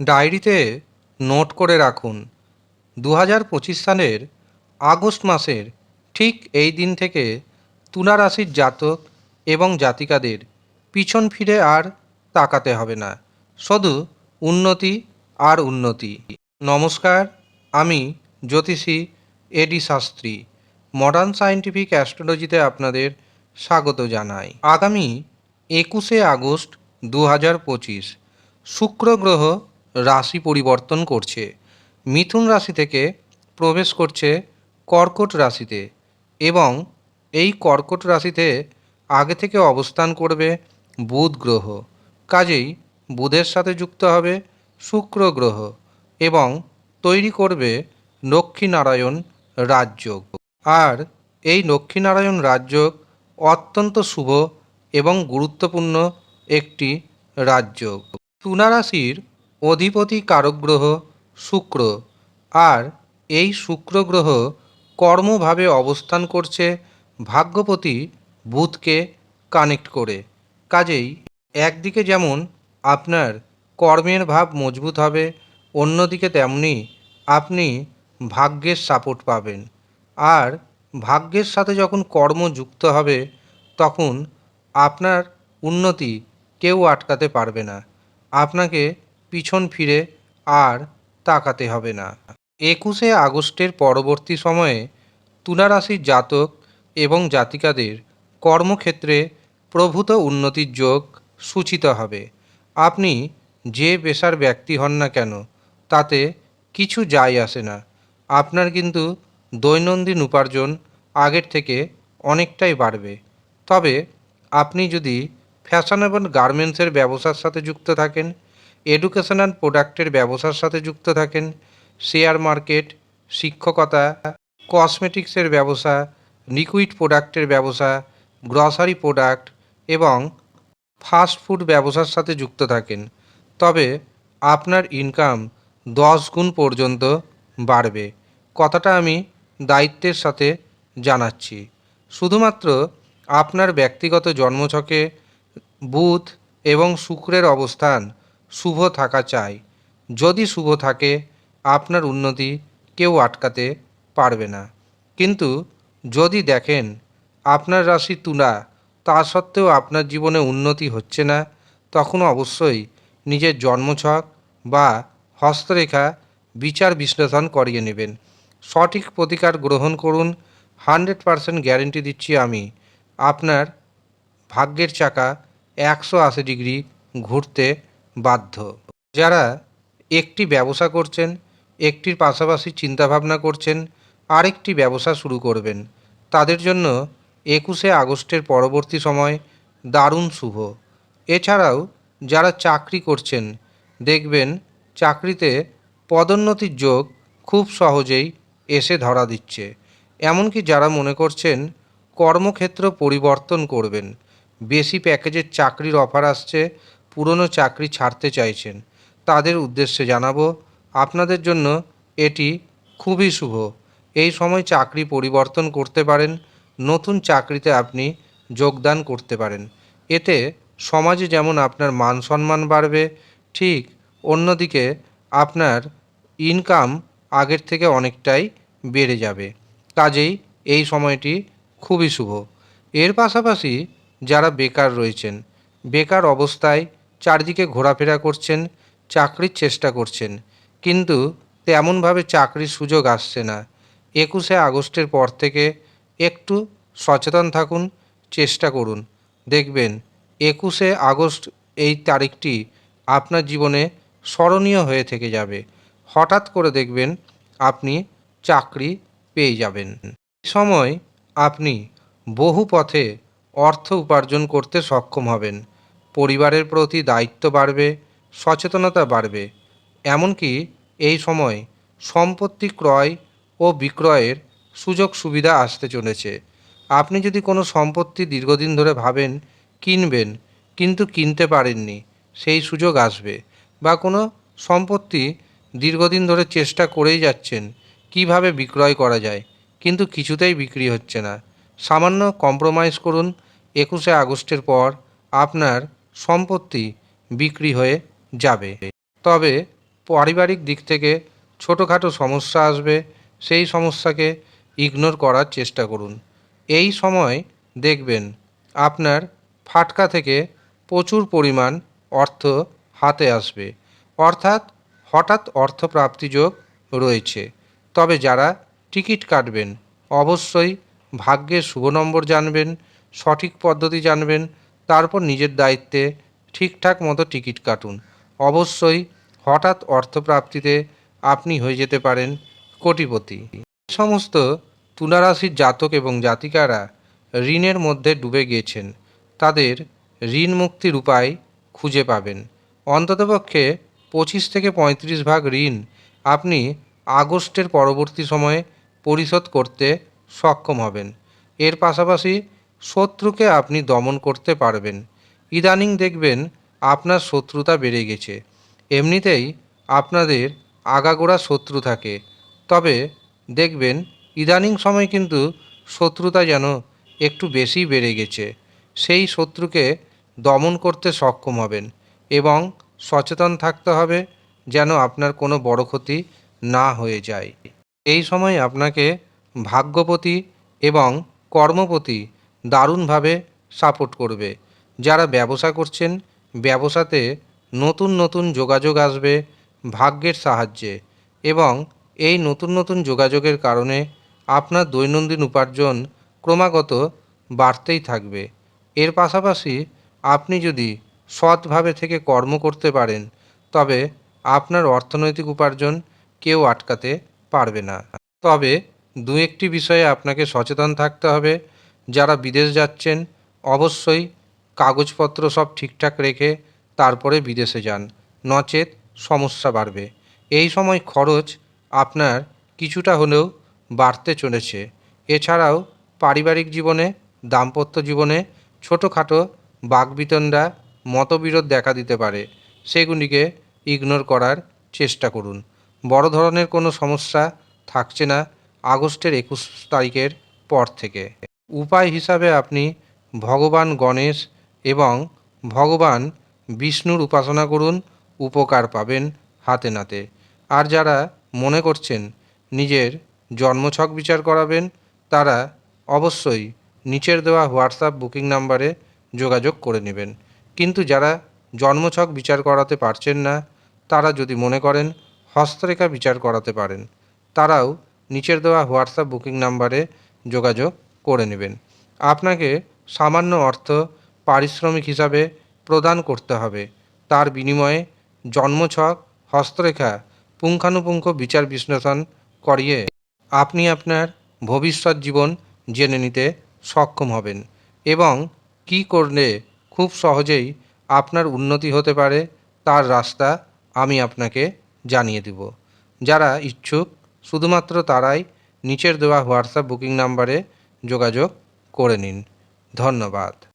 ডায়েরিতে নোট করে রাখুন দু হাজার পঁচিশ সালের আগস্ট মাসের ঠিক এই দিন থেকে তুলা রাশির জাতক এবং জাতিকাদের পিছন ফিরে আর তাকাতে হবে না। শুধু উন্নতি আর উন্নতি। নমস্কার, আমি জ্যোতিষী A D Shastri modern scientific অ্যাস্ট্রোলজিতে আপনাদের স্বাগত জানাই। আগামী একুশে আগস্ট দু হাজার পঁচিশ, শুক্র গ্রহ রাশি পরিবর্তন করছে। মিথুন রাশি থেকে প্রবেশ করছে কর্কট রাশিতে এবং এই কর্কট রাশিতে আগে থেকে অবস্থান করবে বুধ গ্রহ। কাজেই বুধের সাথে যুক্ত হবে শুক্র গ্রহ এবং তৈরি করবে লক্ষ্মীনারায়ণ রাজযোগ। আর এই লক্ষ্মীনারায়ণ রাজযোগ অত্যন্ত শুভ এবং গুরুত্বপূর্ণ একটি রাজযোগ। তুলা রাশির অধিপতি কারক গ্রহ শুক্র। আর এই শুক্র গ্রহ কর্মভাবে অবস্থান করছে ভাগ্যপতি বুধকে কানেক্ট করে। কাজেই একদিকে যেমন আপনার কর্মের ভাব মজবুত হবে, অন্যদিকে তেমনি আপনি ভাগ্যের সাপোর্ট পাবেন। আর ভাগ্যের সাথে যখন কর্ম যুক্ত হবে, তখন আপনার উন্নতি কেউ আটকাতে পারবে না। আপনাকে পিছন ফিরে আর তাকাতে হবে না। একুশে আগস্টের পরবর্তী সময়ে তুলা রাশির জাতক এবং জাতিকাদের কর্মক্ষেত্রে প্রভূত উন্নতির যোগ সূচিত হবে। আপনি যে পেশার ব্যক্তি হন না কেন, তাতে কিছু যায় আসে না। আপনার কিন্তু দৈনন্দিন উপার্জন আগের থেকে অনেকটাই বাড়বে। তবে আপনি যদি ফ্যাশনেবল গার্মেন্টসের ব্যবসার সাথে যুক্ত থাকেন এডুকেশনাল প্রোডাক্টের ব্যবসার সাথে যুক্ত থাকেন। শেয়ার মার্কেট শিক্ষকতা কসমেটিক্সের ব্যবসা লিকুইড প্রোডাক্টের ব্যবসা গ্রসারি প্রোডাক্ট এবং ফাস্ট ফুড ব্যবসার সাথে যুক্ত থাকেন। তবে আপনার ইনকাম দশ গুণ পর্যন্ত বাড়বে। কথাটা আমি দায়িত্বের সাথে জানাচ্ছি। শুধুমাত্র আপনার ব্যক্তিগত জন্মছকে বুধ এবং শুক্রের অবস্থান শুভ থাকা চাই। যদি শুভ থাকে, আপনার উন্নতি কেউ আটকাতে পারবে না। কিন্তু যদি দেখেন আপনার রাশি তুলা, তা সত্ত্বেও আপনার জীবনে উন্নতি হচ্ছে না তখন অবশ্যই নিজের জন্মছক বা হস্তরেখা বিচার বিশ্লেষণ করিয়ে নেবেন। সঠিক প্রতিকার গ্রহণ করুন, হান্ড্রেড পারসেন্ট গ্যারেন্টি দিচ্ছি আমি। আপনার ভাগ্যের চাকা একশো আশি ডিগ্রি ঘুরতে বাধ্য। যারা একটি ব্যবসা করছেন, একটির পাশাপাশি চিন্তাভাবনা করছেন, আরেকটি ব্যবসা শুরু করবেন, তাদের জন্য একুশে আগস্টের পরবর্তী সময় দারুণ শুভ। এছাড়াও যারা চাকরি করছেন, দেখবেন চাকরিতে পদোন্নতির যোগ খুব সহজেই এসে ধরা দিচ্ছে। এমনকি যারা মনে করছেন কর্মক্ষেত্র পরিবর্তন করবেন, বেশি প্যাকেজের চাকরির অফার আসছে পুরনো চাকরি ছাড়তে চাইছেন। তাদের উদ্দেশ্যে জানাব, আপনাদের জন্য এটি খুবই শুভ। এই সময় চাকরি পরিবর্তন করতে পারেন, নতুন চাকরিতে আপনি যোগদান করতে পারেন। এতে সমাজে যেমন আপনার মান সম্মান বাড়বে, ঠিক অন্যদিকে আপনার ইনকাম আগের থেকে অনেকটাই বেড়ে যাবে। কাজেই এই সময়টি খুবই শুভ। এর পাশাপাশি যারা বেকার রয়েছেন, বেকার অবস্থায় চারদিকে ঘোরাফেরা করছেন, চাকরির চেষ্টা করছেন। কিন্তু তেমনভাবে চাকরির সুযোগ আসছে না। একুশে আগস্টের পর থেকে একটু সচেতন থাকুন, চেষ্টা করুন। দেখবেন, একুশে আগস্ট এই তারিখটি আপনার জীবনে স্মরণীয় হয়ে থেকে যাবে। হঠাৎ করে দেখবেন, আপনি চাকরি পেয়ে যাবেন। সময় আপনি বহু পথে অর্থ উপার্জন করতে সক্ষম হবেন। পরিবারের প্রতি দায়িত্ব বাড়বে, সচেতনতা বাড়বে। এমনকি এই সময় সম্পত্তি ক্রয় ও বিক্রয়ের সুযোগ সুবিধা আসতে চলেছে। আপনি যদি কোনো সম্পত্তি দীর্ঘদিন ধরে ভাবেন, কিনবেন, কিন্তু কিনতে পারেননি, সেই সুযোগ আসবে। বা কোনো সম্পত্তি দীর্ঘদিন ধরে চেষ্টা করেই যাচ্ছেন, কীভাবে বিক্রয় করা যায়, কিন্তু কিছুতেই বিক্রি হচ্ছে না। সামান্য কম্প্রোমাইজ করুন, একুশে আগস্টের পর আপনার সম্পত্তি বিক্রি হয়ে যাবে। তবে পারিবারিক দিক থেকে ছোটোখাটো সমস্যা আসবে, সেই সমস্যাকে ইগনোর করার চেষ্টা করুন। এই সময় দেখবেন আপনার ফাটকা থেকে প্রচুর পরিমাণ অর্থ হাতে আসবে। অর্থাৎ হঠাৎ অর্থপ্রাপ্তি যোগ রয়েছে। তবে যারা টিকিট কাটবেন, অবশ্যই ভাগ্যের শুভ নম্বর জানবেন, সঠিক পদ্ধতি জানবেন তারপর নিজের দায়িত্বে ঠিকঠাক মতো টিকিট কাটুন। অবশ্যই হঠাৎ অর্থপ্রাপ্তিতে আপনি হয়ে যেতে পারেন কোটিপতি। সমস্ত তুলারাশির জাতক এবং জাতিকারা ঋণের মধ্যে ডুবে গিয়েছেন। তাদের ঋণ মুক্তির উপায় খুঁজে পাবেন। অন্ততপক্ষে পঁচিশ থেকে পঁয়ত্রিশ ভাগ ঋণ আপনি আগস্টের পরবর্তী সময়ে পরিশোধ করতে সক্ষম হবেন। এর পাশাপাশি শত্রুকে আপনি দমন করতে পারবেন। ইদানিং দেখবেন আপনার শত্রুতা বেড়ে গেছে। এমনিতেই আপনাদের আগাগোড়া শত্রু থাকে। তবে দেখবেন ইদানিং সময় কিন্তু শত্রুতা যেন একটু বেশি বেড়ে গেছে। সেই শত্রুকে দমন করতে সক্ষম হবেন এবং সচেতন থাকতে হবে যেন আপনার কোনো বড় ক্ষতি না হয়ে যায়। এই সময় আপনাকে ভাগ্যপতি এবং কর্মপতি দারুণভাবে সাপোর্ট করবে। যারা ব্যবসা করছেন, ব্যবসাতে নতুন নতুন যোগাযোগ আসবে ভাগ্যের সাহায্যে এবং এই নতুন নতুন যোগাযোগের কারণে আপনার দৈনন্দিন উপার্জন ক্রমাগত বাড়তেই থাকবে। এর পাশাপাশি আপনি যদি সৎভাবে থেকে কর্ম করতে পারেন, তবে আপনার অর্থনৈতিক উপার্জন কেউ আটকাতে পারবে না। তবে দু একটি বিষয়ে আপনাকে সচেতন থাকতে হবে। যারা বিদেশ যাচ্ছেন, অবশ্যই কাগজপত্র সব ঠিকঠাক রেখে তারপরে বিদেশে যান। নচেত সমস্যা বাড়বে। এই সময় খরচ আপনার কিছুটা হলেও বাড়তে চলেছে। এছাড়াও পারিবারিক জীবনে, দাম্পত্য জীবনে ছোটোখাটো বাকবিতণ্ডা, মতবিরোধ দেখা দিতে পারে। সেগুলিকে ইগনোর করার চেষ্টা করুন। বড় ধরনের কোনো সমস্যা থাকছে না আগস্টের একুশ তারিখের পর থেকে। উপায় হিসাবে আপনি ভগবান গণেশ এবং ভগবান বিষ্ণুর উপাসনা করুন, উপকার পাবেন হাতে নাতে। আর যারা মনে করছেন নিজের জন্মছক বিচার করাবেন, তারা অবশ্যই নিচের দেওয়া হোয়াটসঅ্যাপ বুকিং নাম্বারে যোগাযোগ করে নেবেন। কিন্তু যারা জন্মছক বিচার করাতে পারছেন না, তারা যদি মনে করেন হস্তরেখা বিচার করাতে পারেন, তারাও নিচের দেওয়া হোয়াটসঅ্যাপ বুকিং নাম্বারে যোগাযোগ করে নেবেন। আপনাকে সামান্য অর্থ পারিশ্রমিক হিসাবে প্রদান করতে হবে। তার বিনিময়ে জন্মছক, হস্তরেখা, পুঙ্খানুপুঙ্খ বিচার বিশ্লেষণ করিয়ে আপনি আপনার ভবিষ্যৎ জীবন জেনে নিতে সক্ষম হবেন এবং কী করলে খুব সহজেই আপনার উন্নতি হতে পারে তার রাস্তা আমি আপনাকে জানিয়ে দেব। যারা ইচ্ছুক, শুধুমাত্র তারাই নিচের দেওয়া হোয়াটসঅ্যাপ বুকিং নাম্বারে যোগাযোগ করে নিন। ধন্যবাদ।